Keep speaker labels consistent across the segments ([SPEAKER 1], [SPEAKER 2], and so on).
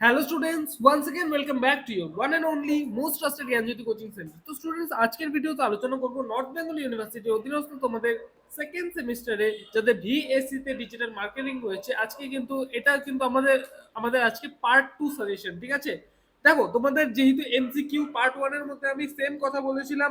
[SPEAKER 1] hello students once again welcome back to your one and only most trusted Gyanjyoti coaching centre তো students আজকের ভিডিওতে আলোচনা করব north Bengal university অধীনস্থ তোমাদের সেকেন্ড সেমিস্টারে যাদের ভিএসসি তে ডিজিটাল মার্কেটিং রয়েছে আজকে কিন্তু এটা কিন্তু আমাদের আমাদের আজকে পার্ট টু সাজেশন ঠিক আছে দেখো তোমাদের যেহেতু এমসিকিউ পার্ট ওয়ান এর মধ্যে আমি সেম কথা বলেছিলাম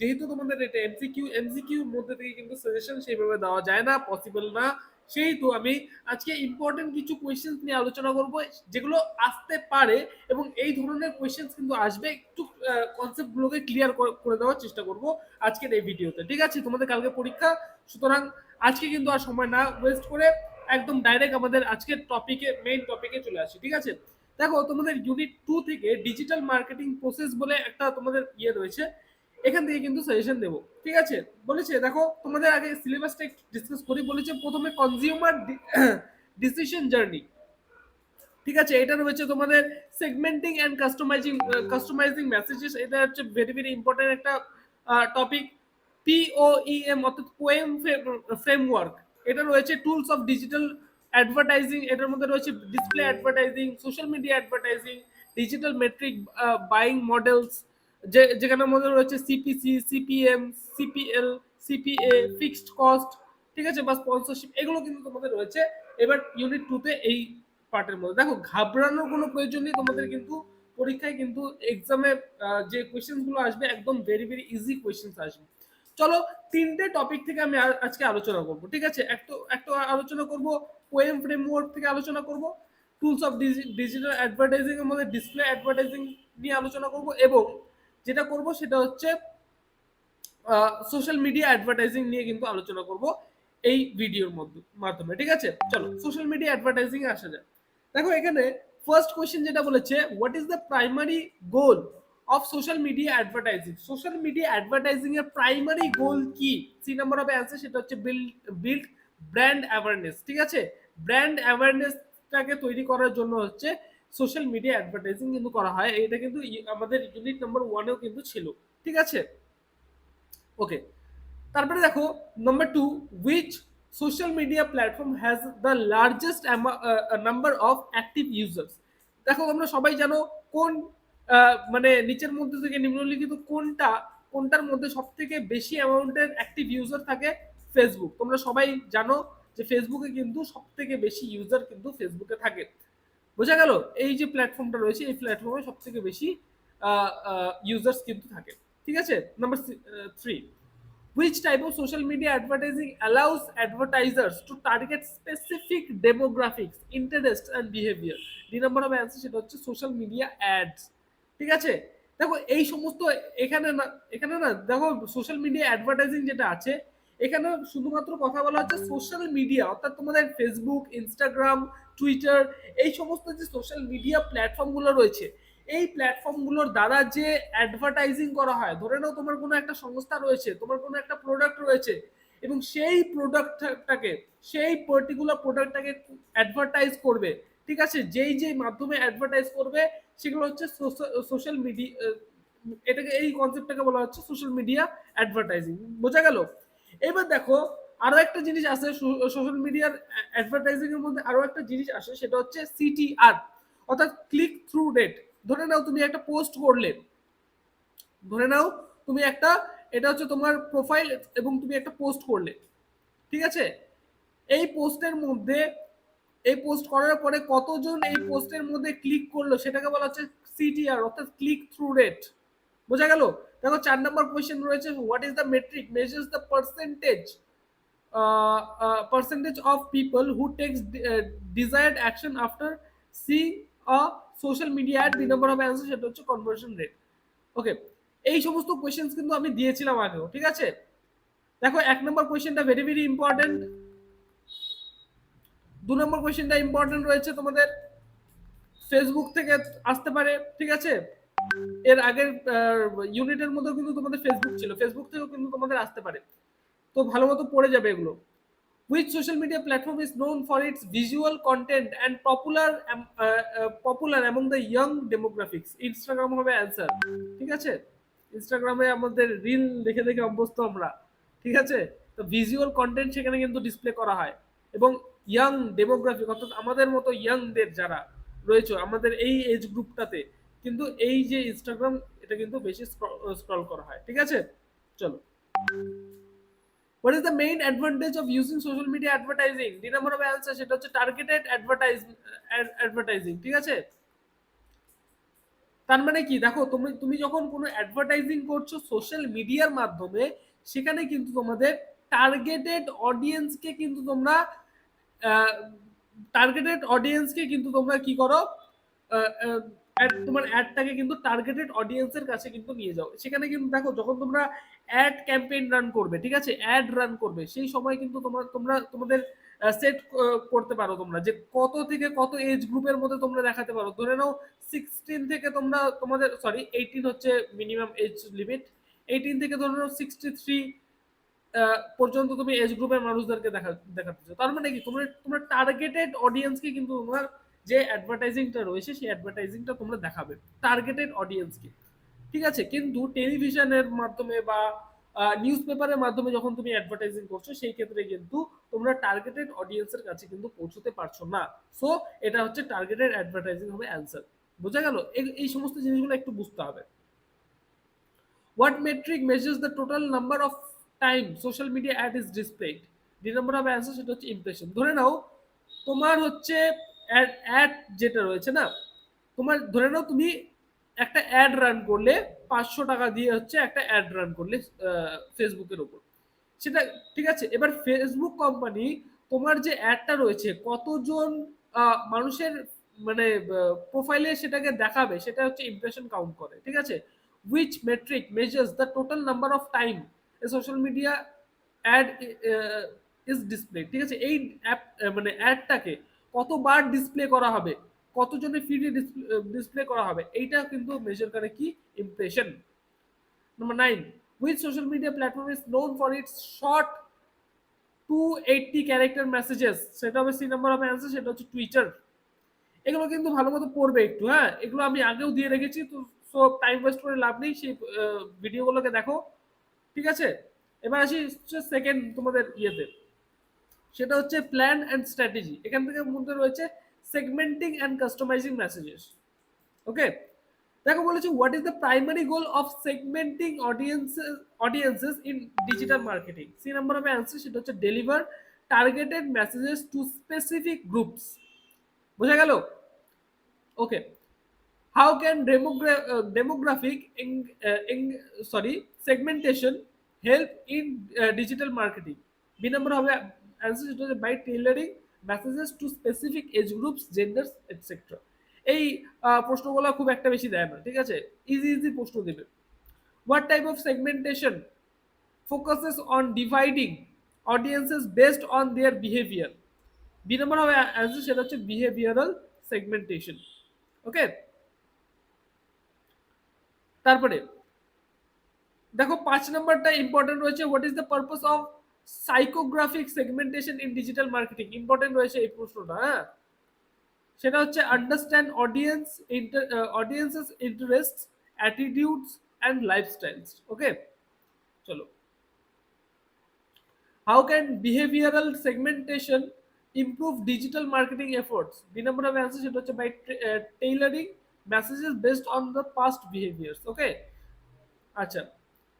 [SPEAKER 1] যেহেতু তোমাদের এটা এমসিকিউ এমসিকিউ মধ্যে থেকে কিন্তু সাজেশন সেইভাবে দেওয়া যায় না পসিবল না সেহেতু আমি আজকে ইম্পর্টেন্ট কিছু কোয়েশ্চেন্স নিয়ে আলোচনা করব, যেগুলো আসতে পারে এবং এই ধরনের কোয়েশ্চেন্স কিন্তু আসবে, একটু কনসেপ্টগুলোকে ক্লিয়ার করে দেওয়ার চেষ্টা করব আজকের এই ভিডিওতে ঠিক আছে? তোমাদের কালকে পরীক্ষা, সুতরাং আজকে কিন্তু আর সময় না ওয়েস্ট করে একদম ডাইরেক্ট আমাদের আজকের টপিকে মেইন টপিকে চলে আসি, ঠিক আছে? দেখো, তোমাদের ইউনিট টু থেকে ডিজিটাল মার্কেটিং প্রসেস বলে একটা তোমাদের ইয়ে রয়েছে এখান থেকে কিন্তু সাজেশন দেবো। ঠিক আছে? বলেছে, দেখো, তোমাদের আগে সিলেবাসটা ডিসকাস করি। বলেছে, প্রথমে কনজিউমার ডিসিশন জার্নি ঠিক আছে? এটা রয়েছে তোমাদের segmenting and customising customising messages এটা হচ্ছে ভেরি ভেরি ইম্পর্টেন্ট একটা টপিক পিওইএম অর্থাৎ পোয়েম ফ্রেমওয়ার্ক এটা রয়েছে টুলস অফ ডিজিটাল অ্যাডভার্টাইজিং এটার মধ্যে রয়েছে display advertising social media advertising digital metric buying models যে মধ্যে রয়েছে CPC CPM CPL CPA fixed cost ঠিক আছে? বা স্পন্সরশিপ এগুলো কিন্তু তোমাদের রয়েছে। এবার ইউনিট টুতে এই পার্টের মধ্যে। দেখো, ঘাবড়ানোর কোনো প্রয়োজন নেই তোমাদের কিন্তু পরীক্ষায়, কিন্তু এক্সামে যে কোয়েশ্চেনগুলো আসবে, একদম ভেরি ভেরি ইজি কোয়েশ্চেন আসবে। চলো, তিনটে টপিক থেকে আমি আজকে আলোচনা করব, ঠিক আছে? একটু একটা আলোচনা করব পোয়েম ফ্রেমওয়ার্ক থেকে আলোচনা করব টুলস অফ ডিজিটাল অ্যাডভার্টাইজিং এর মধ্যে ডিসপ্লে অ্যাডভার্টাইজিং নিয়ে আলোচনা করব, এবং যেটা করব সেটা হচ্ছে সোশ্যাল মিডিয়া অ্যাডভার্টাইজিং নিয়ে কিন্তু আলোচনা করব এই ভিডিওর মাধ্যমে, ঠিক আছে? চলো সোশ্যাল মিডিয়া অ্যাডভার্টাইজিং আসা যায় দেখো এখানে ফার্স্ট কোয়েশ্চেন যেটা বলেছে what is the primary goal of social media advertising social media advertising এর প্রাইমারি গোল কি? সি নাম্বার অফ অ্যান্সার সেটা হচ্ছে বিল্ড বিল্ড ব্র্যান্ড অ্যাওয়ারনেস ঠিক আছে? ব্র্যান্ড অ্যাওয়ারনেসটাকে তৈরি করার জন্য হচ্ছে সোশ্যাল মিডিয়া অ্যাডভার্টাইজিং কিন্তু করা হয়। এটা কিন্তু আমাদের ইউনিট নাম্বার ওয়ানেও কিন্তু ছিল। ঠিক আছে? ওকে তারপরে দেখো number two which social media platform has the largest number of active users দেখো, তোমরা সবাই জানো কোন মানে নিচের মধ্যে থেকে নিম্নলিখিত কোনটা, কোনটার মধ্যে সব থেকে বেশি অ্যামাউন্টের অ্যাক্টিভ ইউজার থাকে? ফেসবুক তোমরা সবাই জানো যে ফেসবুকে কিন্তু সব থেকে বেশি ইউজার কিন্তু ফেসবুকে থাকে। বোঝা গেল, এই যে প্ল্যাটফর্মটা রয়েছে, এই প্ল্যাটফর্মে সব থেকে বেশি ইউজার্স কিন্তু থাকে। ঠিক আছে? Number three which type of social media advertising allows advertisers to target specific demographics interests and behavior? দুই নম্বর হবে অ্যান্সার সেটা হচ্ছে সোশ্যাল মিডিয়া অ্যাডস ঠিক আছে? দেখো, এই সমস্ত এখানে না এখানে না, দেখো সোশ্যাল মিডিয়া অ্যাডভার্টাইজিং যেটা আছে, এখানে শুধুমাত্র কথা বলা হচ্ছে সোশ্যাল মিডিয়া অর্থাৎ তোমাদের ফেসবুক ইনস্টাগ্রাম টুইটার এই সমস্ত যে সোশ্যাল মিডিয়া প্ল্যাটফর্মগুলো রয়েছে, এই প্ল্যাটফর্মগুলোর দ্বারা যে অ্যাডভার্টাইজিং করা হয়, ধরে নাও তোমার কোনো একটা সংস্থা রয়েছে, তোমার কোনো একটা প্রোডাক্ট রয়েছে, এবং সেই প্রোডাক্টটাকে সেই পার্টিকুলার প্রোডাক্টটাকে অ্যাডভার্টাইজ করবে, ঠিক আছে? যেই যেই মাধ্যমে অ্যাডভার্টাইজ করবে, সেগুলো হচ্ছে সোশ্যাল মিডিয়া এটাকে, এই কনসেপ্টটাকে বলা হচ্ছে সোশ্যাল মিডিয়া অ্যাডভার্টাইজিং বোঝা গেল? এবার দেখো আরও একটা জিনিস আছে সোশ্যাল মিডিয়ার অ্যাডভার্টাইজিং এর মধ্যে আরও একটা জিনিস আসে, সেটা হচ্ছে সিটিআর অর্থাৎ ক্লিক থ্রু রেট ধরে নাও তুমি একটা পোস্ট করলে। ধরে নাও তুমি একটা, এটা হচ্ছে তোমার প্রোফাইল এবং তুমি একটা পোস্ট করলে। ঠিক আছে? এই পোস্টের মধ্যে, এই পোস্ট করার পরে কতজন এই পোস্টের মধ্যে ক্লিক করল, সেটাকে বলা হচ্ছে সিটিআর অর্থাৎ ক্লিক থ্রু রেট বোঝা গেল? দেখো, চার নম্বর কোয়েশ্চেন রয়েছে what is the metric measures the percentage percentage of people who takes desired action after see a social media দুই নম্বর হবে অ্যান্সার সেটা হচ্ছে কনভার্সন রেট ওকে এই সমস্ত কোয়েশ্চেন্স কিন্তু আমি দিয়েছিলাম আগেও, ঠিক আছে? দেখো, এক নম্বর কোয়েশ্চেনটা ভেরি ভেরি ইম্পর্টেন্ট দু নম্বর কোয়েশ্চেনটা ইম্পর্টেন্ট রয়েছে তোমাদের। ফেসবুক থেকে আসতে পারে, ঠিক আছে? এর আগের ইউনিটের মধ্যেও কিন্তু তোমাদের ফেসবুক ছিল। ফেসবুক থেকেও কিন্তু তোমাদের আসতে পারে। তো ভালো মতো পড়ে যাবে এগুলো। Which social media platform is known for its visual content and popular popular among the young demographics? Instagram হবে অ্যান্সার ঠিক আছে? ইনস্টাগ্রামে আমাদের রিল দেখে দেখে অভ্যস্ত আমরা, ঠিক আছে? তো ভিজুয়াল কন্টেন্ট সেখানে কিন্তু ডিসপ্লে করা হয়। এবং ইয়াং ডেমোগ্রাফিক অর্থাৎ আমাদের মতো ইয়াংদের যারা রয়েছে, আমাদের এই এজ গ্রুপটাতে কিন্তু এই যে ইনস্টাগ্রাম এটা কিন্তু বেশি স্ক্রল করা হয়, ঠিক আছে? চলো। What is the main advantage of using social media advertising? দুই নম্বর হবে answer সেটা হচ্ছে টার্গেটেড অ্যাডভার্টাইজ অ্যাডভার্টাইজিং ঠিক আছে? তার মানে কি? দেখো, তুমি তুমি যখন কোনো অ্যাডভার্টাইজিং করছ সোশ্যাল মিডিয়ার মাধ্যমে, সেখানে কিন্তু তোমাদের টার্গেটেড অডিয়েন্সকে কিন্তু তোমরা টার্গেটেড অডিয়েন্সকে কিন্তু তোমরা কি করো? আহ, তোমার অ্যাডটাকে কিন্তু টার্গেটেড অডিয়েন্সের কাছে কিন্তু নিয়ে যাও। সেখানে কিন্তু দেখো যখন তোমরা অ্যাড ক্যাম্পেইন রান করবে ঠিক আছে? অ্যাড রান করবে সেই সময় কিন্তু তোমার তোমরা তোমাদের সেট করতে পারো তোমরা যে কত থেকে কত এজ গ্রুপের মধ্যে তোমরা দেখাতে পারো। ধরে নাও সিক্সটিন থেকে তোমরা তোমাদের সরি এইটিন হচ্ছে মিনিমাম এজ লিমিট এইটিন থেকে ধরে নাও সিক্সটি থ্রি পর্যন্ত তুমি এজ গ্রুপের মানুষদেরকে দেখা দেখাতে চাও। তার মানে কি? তোমরা তোমরা টার্গেটেড অডিয়েন্সকে কিন্তু তোমার যে অ্যাডভার্টাইজিংটা রয়েছে, সেই অ্যাডভার্টাইজিংটা তোমরা দেখাবে টার্গেটেড অডিয়েন্সকে ঠিক আছে? কিন্তু টেলিভিশনের মাধ্যমে বা নিউজ পেপারের মাধ্যমে যখন তুমি অ্যাডভার্টাইজিং করছ, সেই ক্ষেত্রে কিন্তু তোমরা টার্গেটেড অডিয়েন্সের কাছে কিন্তু পৌঁছতে পারছ না। সো এটা হচ্ছে টার্গেটেড অ্যাডভার্টাইজিং হবে অ্যান্সার বোঝা গেল? এই- সমস্ত জিনিসগুলো একটু বুঝতে হবে। What metric measures the total number of time social media ad is displayed দুই নম্বর হবে অ্যান্সার সেটা হচ্ছে ইমপ্রেশন ধরে নাও, তোমার হচ্ছে অ্যাড যেটা রয়েছে না, তোমার ধরে নাও তুমি একটা অ্যাড রান করলে পাঁচশো টাকা দিয়ে হচ্ছে একটা অ্যাড রান করলে ফেসবুকের ওপর। সেটা ঠিক আছে, এবার ফেসবুক কোম্পানি তোমার যে অ্যাডটা রয়েছে, কতজন মানুষের মানে প্রোফাইলে সেটাকে দেখাবে, সেটা হচ্ছে ইমপ্রেশন কাউন্ট করে, ঠিক আছে? Which metric measures the total number of time social media ad is display ঠিক আছে? এই অ্যাপ মানে অ্যাডটাকে কতবার ডিসপ্লে করা হবে কতজনের ফিডে ডিসপ্লে করা হবে, এইটা কিন্তু মেজার করে কি impression number nine with social media platform is known for its short two eighty character messages সেটা হবে সি নাম্বার হবে অ্যান্সার সেটা হচ্ছে টুইটার এগুলো কিন্তু ভালো মতো পড়বে একটু হ্যাঁ? এগুলো আমি আগেও দিয়ে রেখেছি, তো সো টাইম ওয়েস্ট করে লাভ নেই, সেই ভিডিওগুলোকে দেখো, ঠিক আছে? এবার আসি সেকেন্ড তোমাদের ইয়েতে। সেটা হচ্ছে প্ল্যান অ্যান্ড স্ট্র্যাটেজি এখান থেকে মধ্যে রয়েছে segmenting and customising messages okay দেখো বলেছে what is the primary goal of segmenting audiences audiences in digital marketing C number of answer সেটা হচ্ছে deliver targeted messages to specific groups বোঝা গেল? Okay how can demographic sorry segmentation help in digital marketing B number হবে answer সেটা হচ্ছে by tailoring messages to specific age groups genders etcetera এই প্রশ্নগুলো খুব একটা বেশি দেয় না, ঠিক আছে? ইজি ইজি প্রশ্ন দেবে। What type of segmentation focuses on dividing audiences based on their behaviour B number answer সেটা হচ্ছে বিহেভিয়ারাল সেগমেন্টেশন ওকে তারপরে, দেখো, পাঁচ নাম্বারটা ইম্পর্টেন্ট রয়েছে what is the purpose of psychographic segmentation in digital marketing important রয়েছে এই প্রশ্নটা হ্যাঁ? সেটা হচ্ছে understand audience audiences interest attitudes and lifestyles okay চলো। How can behavioural segmentation improve digital marketing efforts B number answer সেটা হচ্ছে by tailoring messages based on the past behaviours okay আচ্ছা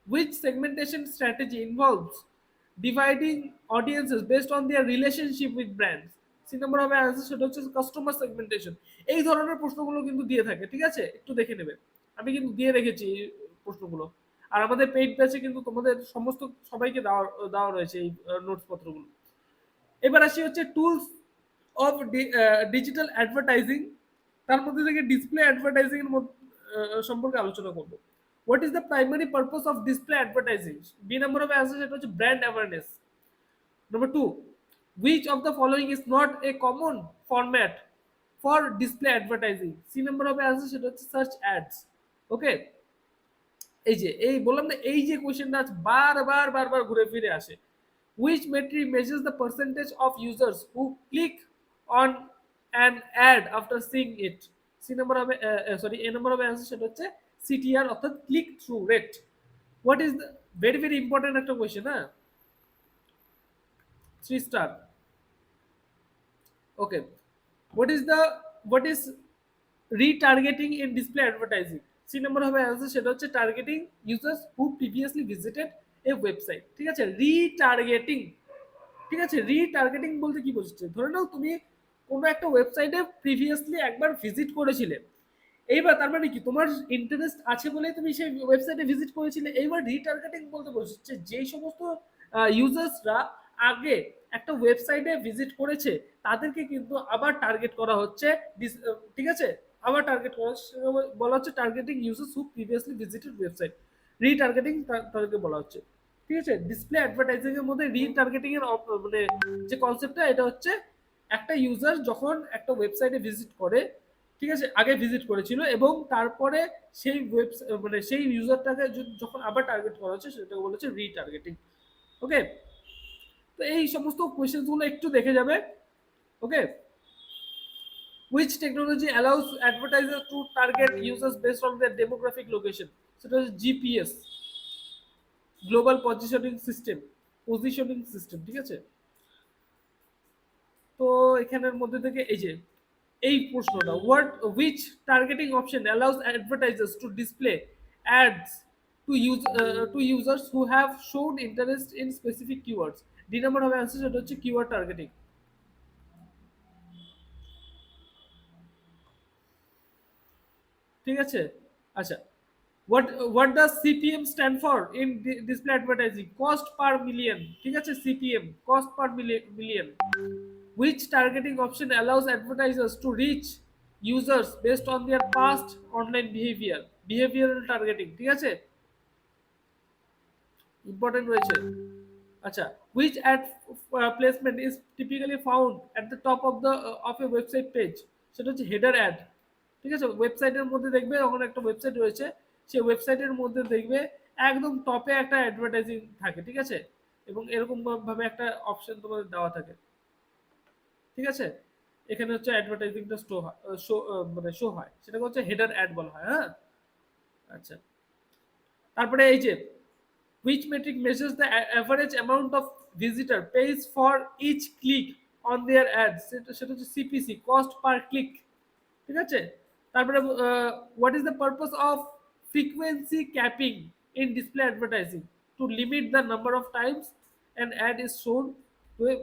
[SPEAKER 1] which segmentation strategy involves dividing audiences based on their relationship with brands. C নম্বর হবে answer সেটা হচ্ছে customer segmentation এই ধরনের প্রশ্নগুলো কিন্তু দিয়ে থাকে, ঠিক আছে? একটু দেখে নেবে। আমি কিন্তু দিয়ে রেখেছি এই প্রশ্নগুলো। আর আমাদের পেইড ব্যাচে কিন্তু তোমাদের সমস্ত সবাইকে দেওয়া দেওয়া রয়েছে এই নোটস পত্রগুলো। এবার আসি হচ্ছে টুলস অফ ডিজিটাল অ্যাডভার্টাইজিং তার মধ্যে থেকে ডিসপ্লে অ্যাডভার্টাইজিং এর সম্পর্কে আলোচনা করব। What is the primary purpose of display advertising B number of answer সেটা হচ্ছে brand awareness number two which of the following is not a common format for display advertising? C number হবে answer সেটা হচ্ছে search ads ওকে এই যে, এই বললাম না, এই যে কোশ্চেনটা বারবার বারবার ঘুরে ফিরে আসে। Which metric measures the percentage of users who click on an ad after seeing it? C number হবে সরি এ নাম্বার হবে অ্যান্সার সেটা হচ্ছে সিটিআর অর্থাৎ click through rate what is the very very important একটা question হ্যাঁ? Three star okay. What is the, what is retargeting in display advertising C number হবে answer সেটা হচ্ছে targeting users who previously visited a website ঠিক আছে? Retargeting ঠিক আছে? Retargeting বলতে কি বোঝাচ্ছে? ধরে নাও তুমি কোনো একটা ওয়েবসাইটে প্রিভিয়াসলি একবার ভিজিট করেছিলে। এইবার তার মানে কি? তোমার ইন্টারেস্ট আছে বলেই তুমি সেই ওয়েবসাইটে ভিজিট করেছিলে। এইবার রিটার্গেটিং বলতে বোঝাচ্ছে যেই সমস্ত ইউজার্সরা আগে একটা ওয়েবসাইটে ভিজিট করেছে, তাদেরকে কিন্তু আবার টার্গেট করা হচ্ছে। ঠিক আছে? আবার টার্গেট করা বলা হচ্ছে targeting users who previously visited website retargeting তাদেরকে বলা হচ্ছে। ঠিক আছে? ডিসপ্লে অ্যাডভার্টাইজিং এর মধ্যে রিটার্গেটিং এর মানে যে কনসেপ্টটা এটা হচ্ছে একটা ইউজার যখন একটা ওয়েবসাইটে ভিজিট করে ঠিক আছে? আগে ভিজিট করেছিল এবং তারপরে সেই ওয়েব মানে সেই ইউজারটাকে যখন আবার টার্গেট করা হচ্ছে, সেটাকে বলা হচ্ছে রিটার্গেটিং ওকে তো এই সমস্ত কোয়েশ্চেনগুলো একটু দেখে যাবে ওকে which technology allows advertisers to target users based on their demographic location? সেটা হচ্ছে GPS global positioning system positioning system ঠিক আছে? তো এখানের মধ্যে থেকে এই যে এই প্রশ্নটা what which targeting option allows advertisers to display ads to use to users who have shown interest in specific keywords D number হবে অ্যান্সার সেটা হচ্ছে কিওয়ার্ড টার্গেটিং ঠিক আছে? আচ্ছা what what does cpm stand for in display advertising cost per million ঠিক আছে? Cpm cost per million which targeting option allows advertisers to reach users based on their past online behavior behavioral targeting ঠিক আছে important রয়েছে আচ্ছা which ad uh, placement is typically found at the top of the uh, of a website page সেটা হচ্ছে header add ঠিক আছে ওয়েবসাইটের মধ্যে দেখবে ওখানে একটা ওয়েবসাইট রয়েছে সেই ওয়েবসাইটের মধ্যে দেখবে একদম টপে একটা অ্যাডভার্টাইজিং থাকে ঠিক আছে এবং এরকম ভাবে একটা অপশন তোমাদের দেওয়া থাকে ঠিক আছে? এখানে হচ্ছে অ্যাডভার্টাইজিংটা শো শো মানে শো হয়। সেটাকে হচ্ছে হেডার অ্যাড বলা হয় হ্যাঁ? আচ্ছা। তারপরে এই যে, which metric measures the average amount of visitor pays for each click on their ads সেটা সেটা হচ্ছে সিপিসি কস্ট পার ক্লিক ঠিক আছে? তারপরে what is the purpose of frequency capping in display advertising to limit the number of times and ad is shown web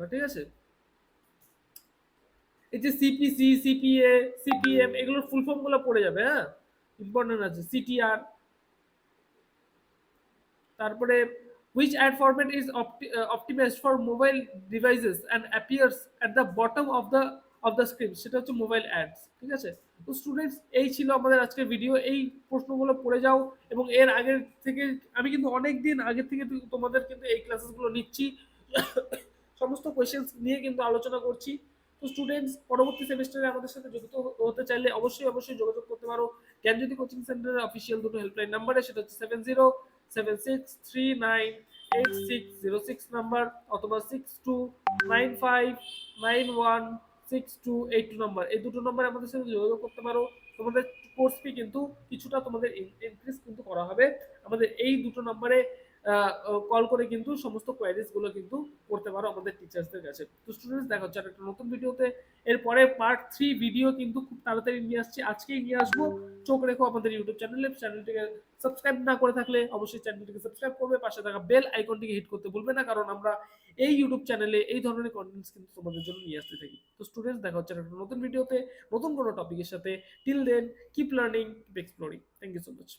[SPEAKER 1] না, ঠিক আছে? এই যে সিপিসি সিপিএ সিপিএম এগুলোর ফুল ফর্মগুলো পড়ে যাবে হ্যাঁ? ইম্পর্টেন্ট আছে সিটিআর তারপরে which ad is optimized for mobile devices and appears at the bottom of the of the screen সেটা হচ্ছে মোবাইল অ্যাডস ঠিক আছে? তো স্টুডেন্টস এই ছিল আমাদের আজকের ভিডিও এই প্রশ্নগুলো পড়ে যাও এবং এর আগের থেকে, আমি কিন্তু অনেক দিন আগে থেকে তোমাদের কিন্তু এই ক্লাসেসগুলো নিচ্ছি। সমস্ত কোয়েশ্চেন্স নিয়ে কিন্তু আলোচনা করছি। তো স্টুডেন্টস পরবর্তী সেমিস্টারে আমাদের সাথে যুক্ত হতে চাইলে অবশ্যই অবশ্যই যোগাযোগ করতে পারো। জ্ঞানজ্যোতি কোচিং সেন্টারের অফিসিয়াল দুটো হেল্পলাইন নাম্বারে সেটা হচ্ছে seven zero seven six three nine eight six zero six number অথবা six two nine five nine one six two eight two number এই দুটো নাম্বারে আমাদের সাথে যোগাযোগ করতে পারো। তোমাদের কোর্স ফি কিন্তু কিছুটা তোমাদের ইনক্রিজ কিন্তু করা হবে। আমাদের এই দুটো নাম্বারে কল করে কিন্তু সমস্ত কোয়ারিজগুলো কিন্তু করতে পারো আমাদের টিচার্সদের কাছে। তো স্টুডেন্টস দেখা হচ্ছে একটা নতুন ভিডিওতে এরপরে পার্ট থ্রি ভিডিও কিন্তু খুব তাড়াতাড়ি নিয়ে আসছি। আজকেই নিয়ে আসব। চোখ রেখো আমাদের ইউটিউব চ্যানেলে চ্যানেলটিকে সাবস্ক্রাইব না করে থাকলে অবশ্যই চ্যানেলটিকে সাবস্ক্রাইব করবে। পাশে থাকা বেল আইকনটিকে হিট করতে ভুলবে না, কারণ আমরা এই ইউটিউব চ্যানেলে এই ধরনের কন্টেন্টস কিন্তু তোমাদের জন্য নিয়ে আসতে থাকি। তো স্টুডেন্টস দেখা হচ্ছে একটা নতুন ভিডিওতে নতুন কোনো টপিকের সাথে। Till then keep learning exploring thank you so much